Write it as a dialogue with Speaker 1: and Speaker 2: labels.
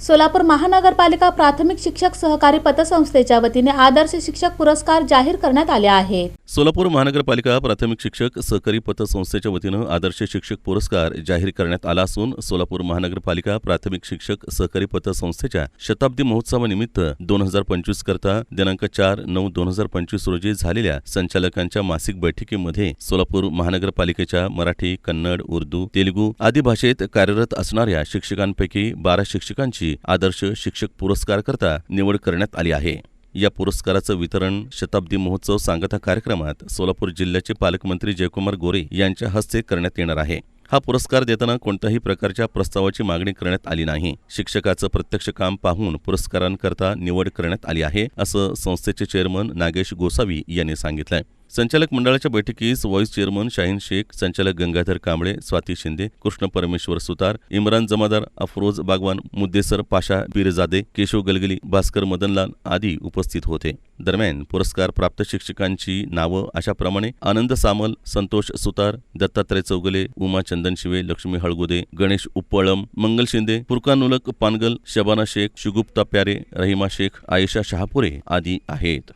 Speaker 1: सोलापूर महानगरपालिका प्राथमिक शिक्षक सहकारी पतसंस्थेच्या वतीने आदर्श शिक्षक पुरस्कार जाहीर करण्यात आले आहेत.
Speaker 2: सोलापूर महानगरपालिका प्राथमिक शिक्षक सहकारी पतसंस्थेच्या वतीनं आदर्श शिक्षक पुरस्कार जाहीर करण्यात आला असून सोलापूर महानगरपालिका प्राथमिक शिक्षक सहकारी पतसंस्थेच्या शताब्दी महोत्सवानिमित्त दोन हजार पंचवीस करता दिनांक चार नऊ दोन हजार पंचवीस रोजी झालेल्या संचालकांच्या मासिक बैठकीमध्ये सोलापूर महानगरपालिकेच्या मराठी कन्नड उर्दू तेलुगू आदी भाषेत कार्यरत असणाऱ्या शिक्षकांपैकी बारा शिक्षकांची आदर्श शिक्षक पुरस्कार करता निवड करण्यात आली आहे. या पुरस्काराचं वितरण शताब्दी महोत्सव सांगता कार्यक्रमात सोलापूर जिल्ह्याचे पालकमंत्री जयकुमार गोरे यांच्या हस्ते करण्यात येणार आहे. हा पुरस्कार देताना कोणत्याही प्रकारच्या प्रस्तावाची मागणी करण्यात आली नाही. शिक्षकाचं प्रत्यक्ष काम पाहून पुरस्कारांकरता निवड करण्यात आली आहे असं संस्थेचे चेअरमन नागेश गोसावी यांनी सांगितलं संचालक मंडळाच्या बैठकीस व्हाईस चेअरमन शाहीन शेख संचालक गंगाधर कांबळे स्वाती शिंदे कृष्ण परमेश्वर सुतार इम्रान जमादार अफरोज बागवान मुद्देसर पाशा बिरजादे केशव गलगली भास्कर मदनलाल आदी उपस्थित होते. दरम्यान पुरस्कार प्राप्त शिक्षकांची नावं अशाप्रमाणे आनंद सामल संतोष सुतार दत्तात्रय चौगले उमा चंदन शिवे लक्ष्मी हळगुदे गणेश उप्पळम मंगल शिंदे पुरकानुलक पानगल शबाना शेख शुगुप्ता प्यारे रहिमा शेख आयशा शहापुरे आदी आहेत.